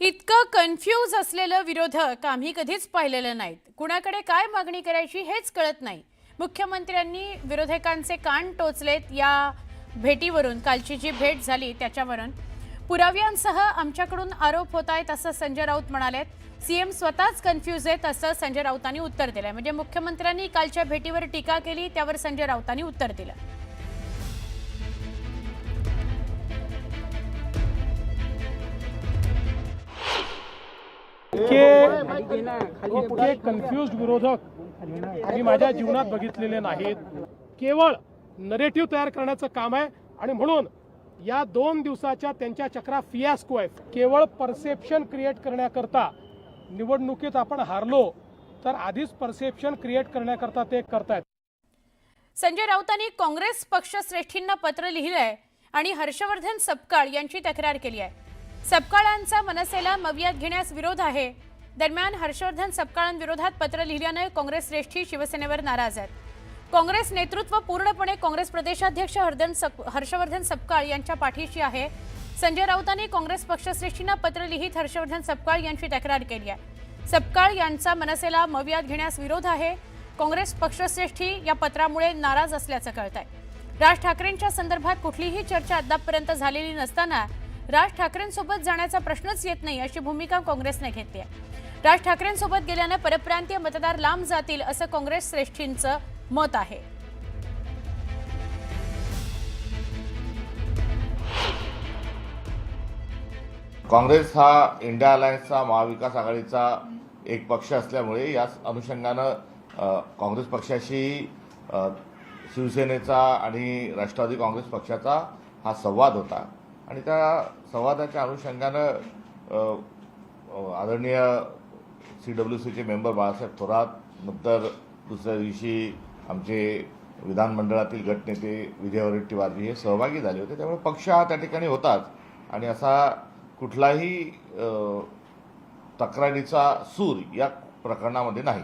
इतकं कन्फ्यूज असलेलं विरोधक आम्ही कधीच पाहिलेलं नाहीत. कुणाकडे काय मागणी करायची हेच कळत नाही. मुख्यमंत्र्यांनी विरोधकांचे कान टोचलेत या भेटीवरून. कालची जी भेट झाली त्याच्यावरून. पुराव्यांसह आमच्याकडून आरोप होत आहेत असं संजय राऊत म्हणालेत. सीएम स्वतःच कन्फ्यूज आहेत असं संजय राऊतांनी उत्तर दिलं म्हणजे मुख्यमंत्र्यांनी कालच्या भेटीवर टीका केली त्यावर संजय राऊतांनी उत्तर दिलं. इतके इतके कन्फ्युज विरोधक मी माझ्या जीवनात बघितलेले नाहीत. केवळ नरेटिव्ह तयार करण्याचं काम आहे आणि म्हणून या दोन दिवसाच्या त्यांच्या चक्रा फियास्को आहेत केवळ परसेप्शन क्रिएट करण्याकरता निवडणुकीत आपण हारलो तर आधीच परसेप्शन क्रिएट करण्याकरता ते करतायत. संजय राऊतांनी काँग्रेस पक्षश्रेष्ठींना पत्र लिहिलंय आणि हर्षवर्धन सपकाळ यांची तक्रार केली आहे. सपकाळांचा मनसेला मवियात घेण्यास विरोध आहे. दरम्यान हर्षवर्धन सपकाळांविरोधात पत्र लिहिल्यानं काँग्रेस श्रेष्ठी शिवसेनेवर नाराज आहेत. काँग्रेस नेतृत्व पूर्णपणे काँग्रेस प्रदेशाध्यक्ष हर्दन सप हर्षवर्धन सपकाळ यांच्या पाठीशी आहे. संजय राऊतांनी काँग्रेस पक्षश्रेष्ठींना पत्र लिहित हर्षवर्धन सपकाळ यांची तक्रार केली आहे. सपकाळ यांचा मनसेला मवियात घेण्यास विरोध आहे. काँग्रेस पक्षश्रेष्ठी या पत्रामुळे नाराज असल्याचं कळत आहे राज ठाकरेंच्या संदर्भात कुठलीही चर्चा अद्यापपर्यंत झालेली नसताना राज ठाकरेंसोबत जाण्याचा प्रश्नच येत नाही अशी भूमिका काँग्रेसने घेतली आहे. राज ठाकरेंसोबत गेल्याने परप्रांतीय मतदार लांब जातील असं काँग्रेस श्रेष्ठींचं मत आहे. काँग्रेस हा इंडिया अलायन्सचा महाविकास आघाडीचा एक पक्ष असल्यामुळे या अनुषंगानं काँग्रेस पक्षाशी शिवसेनेचा आणि राष्ट्रवादी काँग्रेस पक्षाचा हा संवाद होता. आणि त्या संवादाच्या अनुषंगानं आदरणीय सी डब्ल्यू सीचे मेंबर बाळासाहेब थोरात नंतर दुसऱ्या दिवशी आमचे विधानमंडळातील गटनेते विजय वरट्टीवारजी हे सहभागी झाले होते. त्यामुळे पक्ष हा त्या ठिकाणी होताच. आणि असा कुठलाही तक्रारीचा सूर या प्रकरणामध्ये नाही.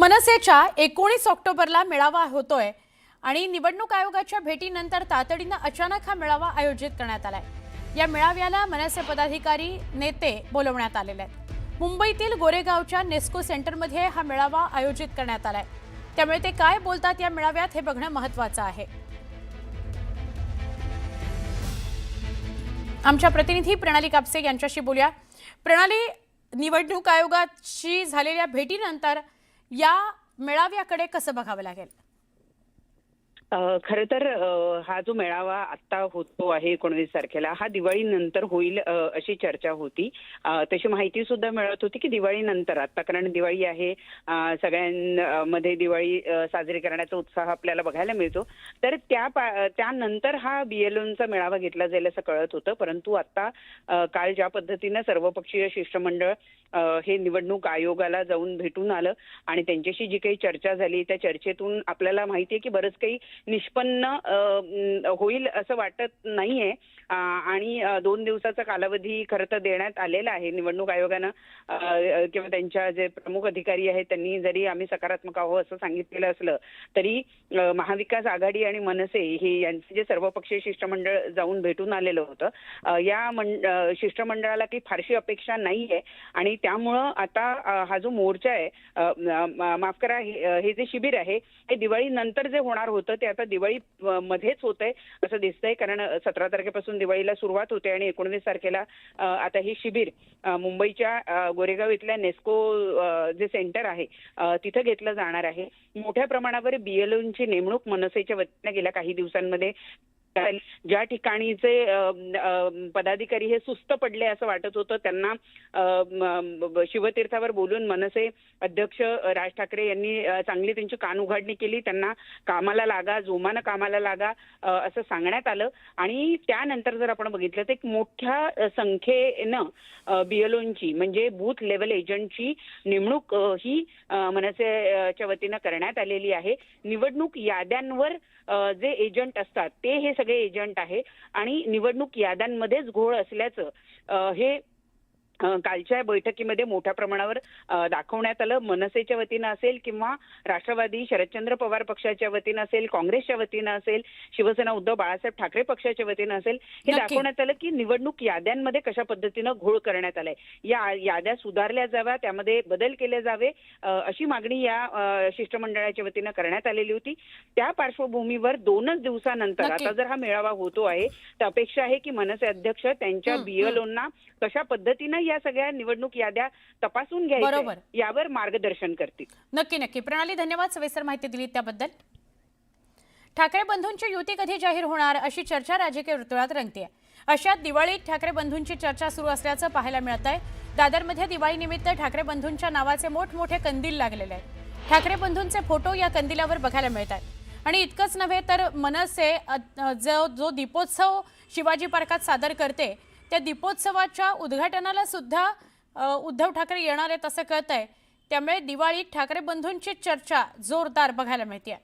मनसेच्या एकोणीस ऑक्टोबरला मेळावा होतोय. आणि निवडणूक आयोगाच्या भेटीनंतर तातडीनं अचानक हा मेळावा आयोजित करण्यात आलाय. या मेळाव्याला मनसे पदाधिकारी नेते बोलवण्यात आलेले आहेत. मुंबईतील गोरेगावच्या नेस्को सेंटरमध्ये हा मेळावा आयोजित करण्यात आलाय. त्यामुळे ते काय बोलतात या मेळाव्यात हे बघणं महत्वाचं आहे. आमच्या प्रतिनिधी प्रणाली कापसे यांच्याशी बोलूया. प्रणाली निवडणूक आयोगाशी झालेल्या भेटीनंतर या मेळाव्याकडे कसं बघावं लागेल? खर तर हा जो मेळावा आता होतो आहे एकोणवीस तारखेला हा दिवाळीनंतर होईल अशी चर्चा होती. तशी माहिती सुद्धा मिळत होती की दिवाळीनंतर आता कारण दिवाळी आहे सगळ्यांमध्ये दिवाळी साजरी करण्याचा उत्साह आपल्याला बघायला मिळतो. तर त्या पा- त्यानंतर हा बीएलओचा मेळावा घेतला जाईल असं कळत होतं. परंतु आता काल ज्या पद्धतीनं सर्वपक्षीय शिष्टमंडळ हे निवडणूक आयोगाला जाऊन भेटून आलं आणि त्यांच्याशी जी काही चर्चा झाली त्या चर्चेतून आपल्याला माहिती आहे की बरंच काही निष्पन्न होईल असं वाटत नाहीये. आणि दोन दिवसाचा कालावधी खरं तर देण्यात आलेला आहे. निवडणूक आयोगानं किंवा त्यांच्या जे प्रमुख अधिकारी आहेत त्यांनी जरी आम्ही सकारात्मक आहोत असं सांगितलेलं असलं तरी महाविकास आघाडी आणि मनसे हे यांचे जे सर्वपक्षीय शिष्टमंडळ जाऊन भेटून आलेलं होतं या मंड- शिष्टमंडळाला काही फारशी अपेक्षा नाहीये. आणि त्यामुळं आता हा जो मोर्चा आहे माफ करा हे हे जे शिबिर आहे हे दिवाळीनंतर जे होणार होतं ते आता दिवाळी मध्येच मध्येच होतंय असं दिसतंय. कारण सतरा तारखेपासून दिवाळीला सुरुवात होते आणि एकोणवीस तारखेला आता हे शिबिर मुंबईच्या गोरेगाव इथल्या नेस्को जे सेंटर आहे तिथं घेतलं जाणार आहे. मोठ्या प्रमाणावर बीएलओंची नेमणूक मनसेच्या वतीने गेल्या काही दिवसांमध्ये कारण ज्या ठिकाणीचे पदाधिकारी हे सुस्त पडले असं वाटत होतं त्यांना शिवतीर्थावर बोलून मनसे अध्यक्ष राज ठाकरे यांनी चांगली त्यांची कान उघडणी केली. त्यांना कामाला लागा जोमानं कामाला लागा असं सांगण्यात आलं. आणि त्यानंतर जर आपण बघितलं तर एक मोठ्या संख्येनं बीएलओंची म्हणजे बूथ लेवल एजंटची नेमणूक ही मनसेच्या वतीनं करण्यात आलेली आहे. निवडणूक याद्यांवर जे एजंट असतात ते हे सगळे एजंट आहे आणि निवडणूक याद्यांमध्येच घोळ असल्याचं हे कालच्या बैठकीमध्ये मोठ्या प्रमाणावर दाखवण्यात आलं मनसेच्या वतीनं असेल किंवा राष्ट्रवादी शरदचंद्र पवार पक्षाच्या वतीनं असेल काँग्रेसच्या वतीनं असेल शिवसेना उद्धव बाळासाहेब ठाकरे पक्षाच्या वतीनं असेल हे. दाखवण्यात आलं की निवडणूक याद्यांमध्ये कशा पद्धतीनं घोळ करण्यात आलाय या याद्या सुधारल्या जाव्या त्यामध्ये बदल केले जावे अशी मागणी या शिष्टमंडळाच्या वतीनं करण्यात आलेली होती त्या पार्श्वभूमीवर दोनच दिवसानंतर. आता जर हा मेळावा होतो आहे तर अपेक्षा आहे की मनसे अध्यक्ष त्यांच्या बीएलओंना कशा पद्धतीनं या सगळ्या निवडणूक याद्या तपासून घ्यायच्या बरोबर. यावर मार्गदर्शन करतील. नक्की नक्की. प्रणाली धन्यवाद. सविस्तर माहिती दिली त्याबद्दल. ठाकरे बंधूंची युती कधी जाहीर होणार अशी चर्चा राजकीय वर्तुळात रंगते अशात दिवाळीत ठाकरे बंधूंची चर्चा सुरू असल्याचं पाहायला मिळत आहे दादरमध्ये दिवाळीनिमित्त ठाकरे बंधूंच्या नावाचे मोठमोठे कंदील लागलेले आहेत. ठाकरे बंधूंचे फोटो या कंदिलावर बघायला मिळत आहेत आणि इतकंच नव्हे तर मनसे जो जो दीपोत्सव शिवाजी पार्कात सादर करते त्या दीपोत्सवाच्या उद्घाटनाला सुद्धा उद्धव ठाकरे येणार आहेत असं कळत आहे त्यामुळे दिवाळीत ठाकरे बंधूंची चर्चा जोरदार बघायला मिळते